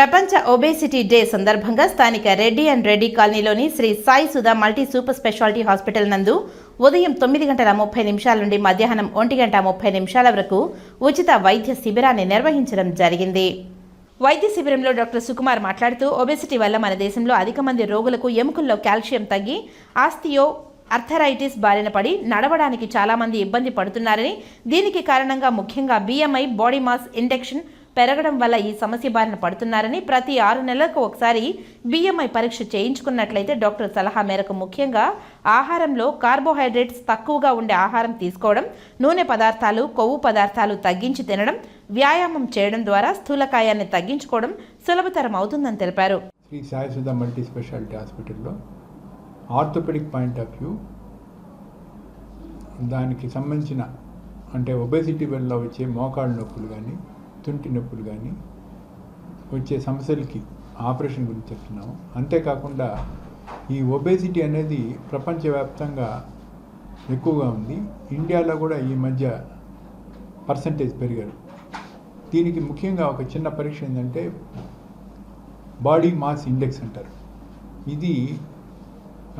ప్రపంచ obesity day సందర్భంగా స్థానిక రెడ్డి అండ్ రెడ్డి కాలనీలోని Sri Sai Sudha multi super speciality hospital నందు ఉదయం తొమ్మిది గంటల ముప్పై నిమిషాల నుండి మధ్యాహ్నం ఒంటి గంట ముప్పై నిమిషాల వరకు ఉచిత వైద్య శిబిరాన్ని నిర్వహించడం జరిగింది. వైద్య శిబిరంలో డాక్టర్ సుకుమార్ మాట్లాడుతూ ఒబేసిటీ వల్ల మన దేశంలో అధిక మంది రోగులకు ఎముకల్లో కాల్షియం తగ్గి ఆస్తియో అర్థరైటిస్ బారిన పడి నడవడానికి చాలామంది ఇబ్బంది పడుతున్నారని దీనికి కారణంగా ముఖ్యంగా బిఎంఐ బాడీ మాస్ ఇండెక్షన్ పెరగడం వల్ల ఈ సమస్య బారిన పడుతున్నారని ప్రతి ఆరు నెలలకు ఒకసారి బిఎంఐ పరీక్ష చేయించుకున్నట్లయితే డాక్టర్ సలహా మేరకు ముఖ్యంగా ఆహారంలో కార్బోహైడ్రేట్స్ తక్కువగా ఉండే ఆహారం తీసుకోవడం నూనె పదార్థాలు కొవ్వు పదార్థాలు తగ్గించి తినడం వ్యాయామం చేయడం ద్వారా స్థూలకాయాన్ని తగ్గించుకోవడం సులభతరం అవుతుందని తెలిపారు. శ్రీ సాయి సుధా మల్టీ స్పెషాలిటీ హాస్పిటల్లో ఆర్థోపెడిక్ పాయింట్ ఆఫ్ వ్యూ దానికి సంబంధించిన అంటే ఒబేసిటీ వల్ల వచ్చే మోకాళ్ళ నొప్పులు కానీ తుంటి నొప్పులు కానీ వచ్చే సమస్యలకి ఆపరేషన్ గురించి చెప్తున్నాము. అంతేకాకుండా ఈ ఒబేసిటీ అనేది ప్రపంచవ్యాప్తంగా ఎక్కువగా ఉంది. ఇండియాలో కూడా ఈ మధ్య పర్సంటేజ్ పెరిగారు. దీనికి ముఖ్యంగా ఒక చిన్న పరీక్ష ఏంటంటే బాడీ మాస్ ఇండెక్స్ అంటారు. ఇది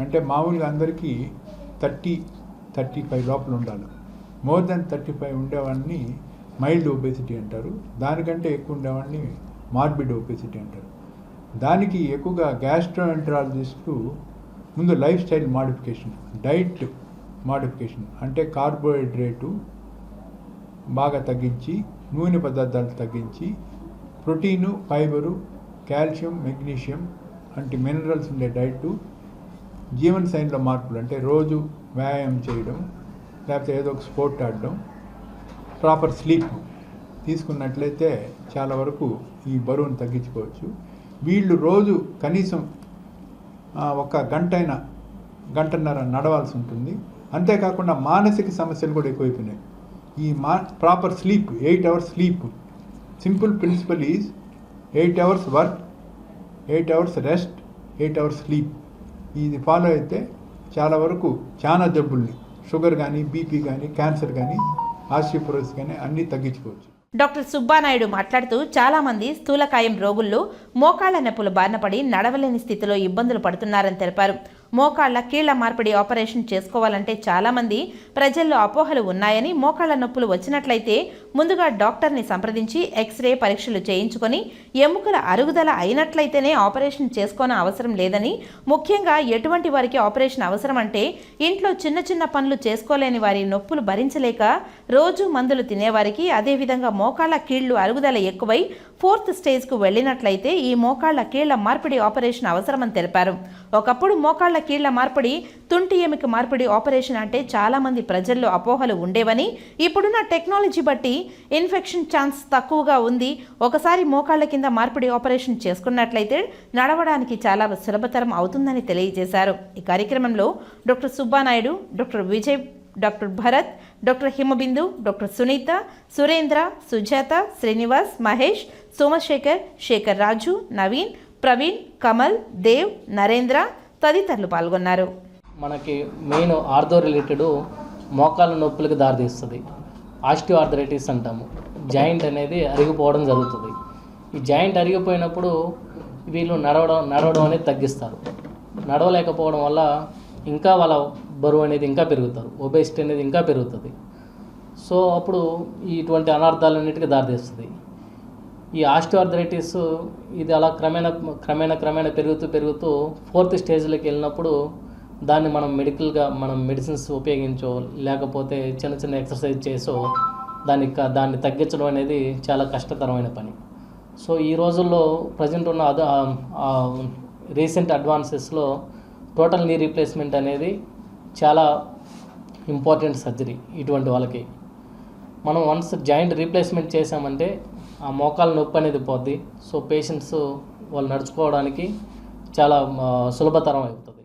అంటే మామూలుగా అందరికీ థర్టీ థర్టీ ఫైవ్ లోపల ఉండాలి. మోర్ దెన్ థర్టీ ఫైవ్ ఉండేవాడిని మైల్డ్ ఒబేసిటీ అంటారు. దానికంటే ఎక్కువ ఉండేవాడిని మార్బిడ్ ఒబేసిటీ అంటారు. దానికి ఎక్కువగా గ్యాస్ట్రోఎంట్రాలజిస్టు ముందు lifestyle modification diet modification అంటే కార్బోహైడ్రేటు బాగా తగ్గించి నూనె పదార్థాలు తగ్గించి ప్రోటీను ఫైబరు కాల్షియం మెగ్నీషియం వంటి మినరల్స్ ఉండే డైట్ జీవన శైలిలో మార్పులు అంటే రోజు వ్యాయామం చేయడం లేకపోతే ఏదో ఒక స్పోర్ట్ ఆడడం ప్రాపర్ స్లీప్ తీసుకున్నట్లయితే చాలా వరకు ఈ బరువును తగ్గించుకోవచ్చు. వీళ్ళు రోజు కనీసం ఒక గంట అయినా గంటన్నర నడవాల్సి ఉంటుంది. అంతేకాకుండా మానసిక సమస్యలు కూడా ఎక్కువైపోయినాయి. ఈ మా proper sleep eight hours sleep. Simple principle is eight hours work eight hours rest eight hours sleep. ఇది ఫాలో అయితే చాలా వరకు చాలా జబ్బుల్ని షుగర్ కానీ బీపీ కానీ క్యాన్సర్ కానీ ఆస్టియోపోరోసిస్ కానీ అన్నీ తగ్గించుకోవచ్చు. డాక్టర్ సుబ్బానాయుడు మాట్లాడుతూ చాలా మంది స్థూలకాయం రోగుల్లో మోకాళ్ళ నొప్పులు బారినపడి నడవలేని స్థితిలో ఇబ్బందులు పడుతున్నారని తెలిపారు. మోకాళ్ళ కీళ్ళ మార్పిడి ఆపరేషన్ చేసుకోవాలంటే చాలా మంది ప్రజల్లో అపోహలు ఉన్నాయని మోకాళ్ళ నొప్పులు వచ్చినట్లయితే ముందుగా డాక్టర్ని సంప్రదించి ఎక్స్రే పరీక్షలు చేయించుకొని ఎముకల అరుగుదల అయినట్లయితేనే ఆపరేషన్ చేసుకోన అవసరం లేదని ముఖ్యంగా ఎటువంటి వారికి ఆపరేషన్ అవసరం అంటే ఇంట్లో చిన్న చిన్న పనులు చేసుకోలేని వారి నొప్పులు భరించలేక రోజు మందులు తినేవారికి అదేవిధంగా మోకాళ్ళ కీళ్ళు అరుగుదల ఎక్కువై ఫోర్త్ స్టేజ్కు వెళ్ళినట్లయితే ఈ మోకాళ్ళ కీళ్ళ మార్పిడి ఆపరేషన్ అవసరమని తెలిపారు. ఒకప్పుడు మోకాళ్ళ కీళ్ళ మార్పిడి తుంటి ఎముక మార్పిడి ఆపరేషన్ అంటే చాలామంది ప్రజల్లో అపోహలు ఉండేవని ఇప్పుడున్న టెక్నాలజీ బట్టి ఇన్ఫెక్షన్ ఛాన్స్ తక్కువగా ఉంది. ఒకసారి మోకాళ్ళ కింద మార్పిడి ఆపరేషన్ చేసుకున్నట్లయితే నడవడానికి చాలా సులభతరం అవుతుందని తెలియజేశారు. ఈ కార్యక్రమంలో doctor Subbanaidu doctor Vijay doctor Bharat doctor Himabindu doctor Sunitha Surendra Sujatha Srinivas Mahesh Somasekhar Sekhar Raju Naveen Praveen Kamal Dev Narendra తదితరులు పాల్గొన్నారు. మనకి మెయిన్ ఆర్థో రిలేటెడ్ మోకాళ్ళ నొప్పులకు దారితీస్తుంది. ఆస్టియో ఆర్థరైటిస్ అంటాము. జాయింట్ అనేది అరిగిపోవడం జరుగుతుంది. ఈ జాయింట్ అరిగిపోయినప్పుడు వీళ్ళు నడవడం నడవడం అనేది తగ్గిస్తారు. నడవలేకపోవడం వల్ల ఇంకా వాళ్ళ బరువు అనేది ఇంకా పెరుగుతారు. ఒబేసిటీ అనేది ఇంకా పెరుగుతుంది. సో అప్పుడు ఇటువంటి అనర్థాలన్నిటికీ దారితీస్తుంది. ఈ ఆస్టియోఆర్థరైటిస్ ఇది అలా క్రమేణా క్రమేణా క్రమేణా పెరుగుతూ పెరుగుతూ ఫోర్త్ స్టేజ్లోకి వెళ్ళినప్పుడు దాన్ని మనం మెడికల్గా మనం మెడిసిన్స్ ఉపయోగించో లేకపోతే చిన్న చిన్న ఎక్సర్సైజ్ చేసో దాన్ని దాన్ని తగ్గించడం అనేది చాలా కష్టతరమైన పని. సో ఈ రోజుల్లో ప్రజెంట్ ఉన్న అద రీసెంట్ అడ్వాన్సెస్లో టోటల్ నీ రీప్లేస్మెంట్ అనేది చాలా ఇంపార్టెంట్ సర్జరీ ఇటువంటి వాళ్ళకి. మనం వన్స్ జాయింట్ రీప్లేస్మెంట్ చేసామంటే ఆ మోకాల నొప్పి అనేది పోద్ది. సో పేషెంట్స్ వాళ్ళు నడుచుకోవడానికి చాలా సులభతరం అవుతుంది